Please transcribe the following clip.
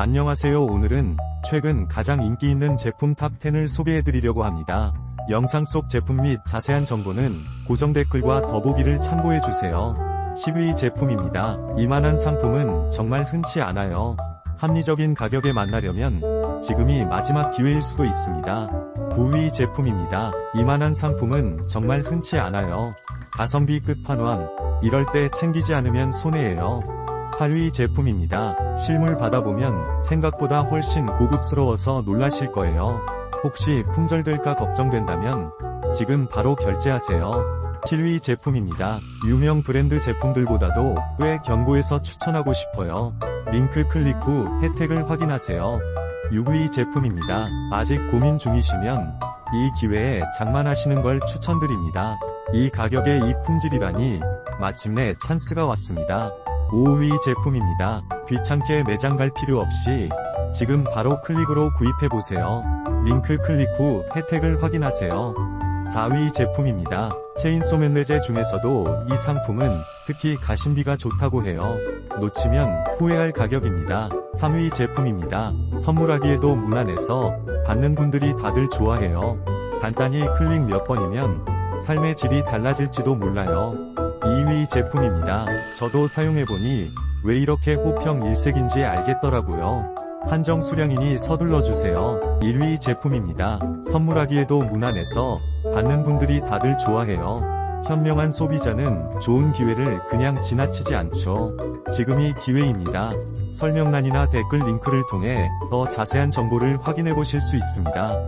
안녕하세요 오늘은 최근 가장 인기 있는 제품 탑10을 소개해드리려고 합니다. 영상 속 제품 및 자세한 정보는 고정 댓글과 더보기를 참고해주세요. 10위 제품입니다. 이만한 상품은 정말 흔치 않아요. 합리적인 가격에 만나려면 지금이 마지막 기회일 수도 있습니다. 9위 제품입니다. 이만한 상품은 정말 흔치 않아요. 가성비 끝판왕. 이럴 때 챙기지 않으면 손해예요. 8위 제품입니다. 실물 받아보면 생각보다 훨씬 고급스러워서 놀라실 거예요. 혹시 품절될까 걱정된다면 지금 바로 결제하세요. 7위 제품입니다. 유명 브랜드 제품들보다도 꽤 견고해서 추천하고 싶어요. 링크 클릭 후 혜택을 확인하세요. 6위 제품입니다. 아직 고민 중이시면 이 기회에 장만하시는 걸 추천드립니다. 이 가격에 이 품질이라니 마침내 찬스가 왔습니다. 5위 제품입니다. 귀찮게 매장 갈 필요 없이 지금 바로 클릭으로 구입해보세요. 링크 클릭 후 혜택을 확인하세요. 4위 제품입니다. 체인소 맨레제 중에서도 이 상품은 특히 가심비가 좋다고 해요. 놓치면 후회할 가격입니다. 3위 제품입니다. 선물하기에도 무난해서 받는 분들이 다들 좋아해요. 간단히 클릭 몇 번이면 삶의 질이 달라질지도 몰라요. 2위 제품입니다. 저도 사용해보니 왜 이렇게 호평 일색인지 알겠더라고요. 한정 수량이니 서둘러주세요. 1위 제품입니다. 선물하기에도 무난해서 받는 분들이 다들 좋아해요. 현명한 소비자는 좋은 기회를 그냥 지나치지 않죠. 지금이 기회입니다. 설명란이나 댓글 링크를 통해 더 자세한 정보를 확인해 보실 수 있습니다.